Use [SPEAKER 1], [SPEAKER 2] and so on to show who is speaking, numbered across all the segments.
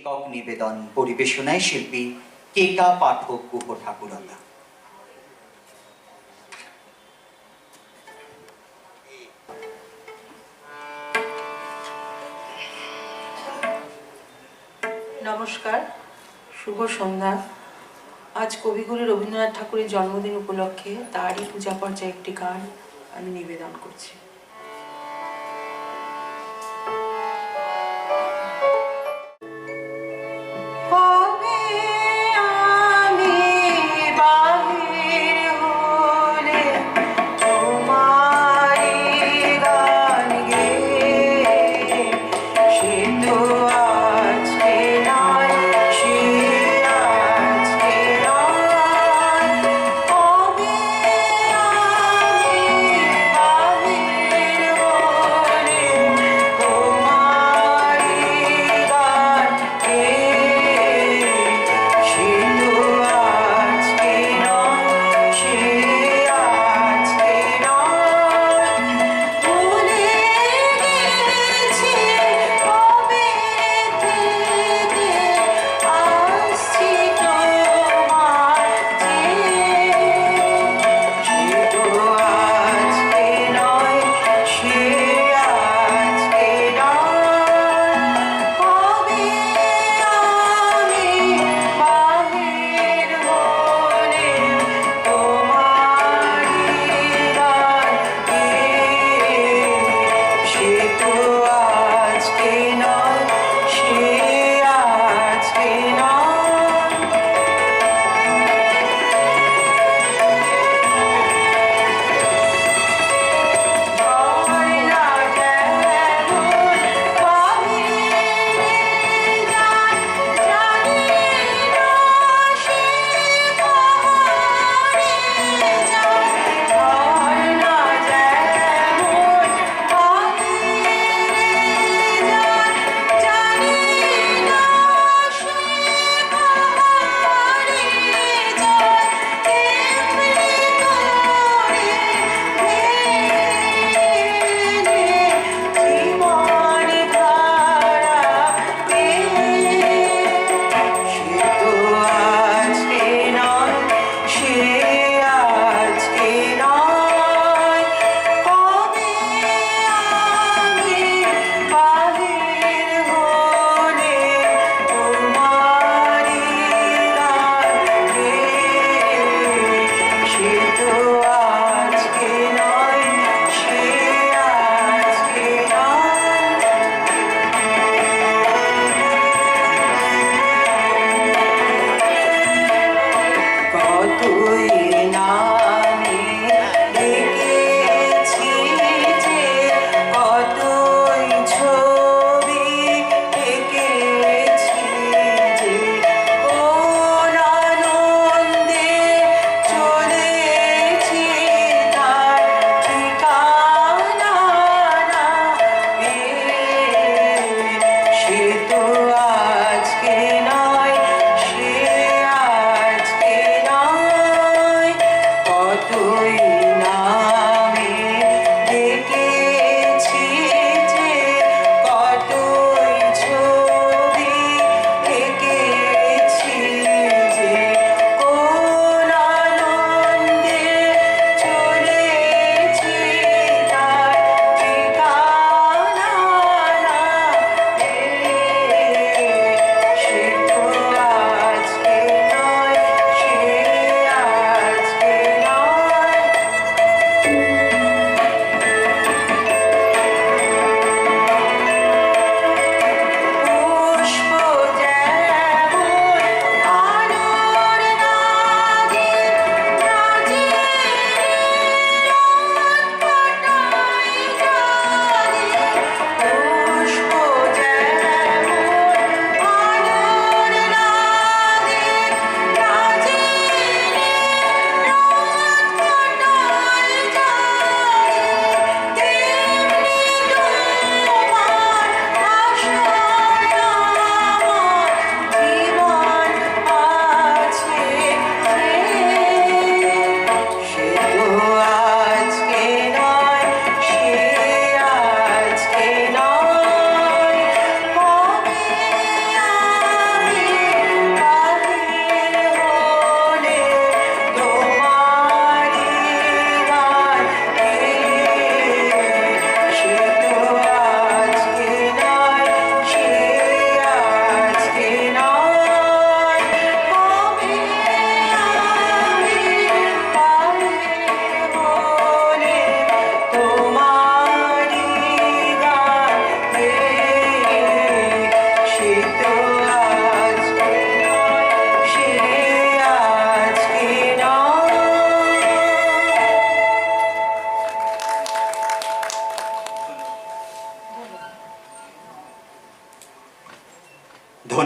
[SPEAKER 1] একক নিবেদন পরিবেশনায় শিল্পী কেকা পাঠক গুহ ঠাকুরতা?
[SPEAKER 2] নমস্কার, শুভ সন্ধ্যা। আজ কবিগুরু রবীন্দ্রনাথ ঠাকুরের জন্মদিন উপলক্ষে তারই পূজা পর্যায়ে একটি গান আমি নিবেদন করছি। know I ah.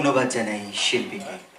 [SPEAKER 2] ধন্যবাদ
[SPEAKER 1] জানাই শিল্পীকে।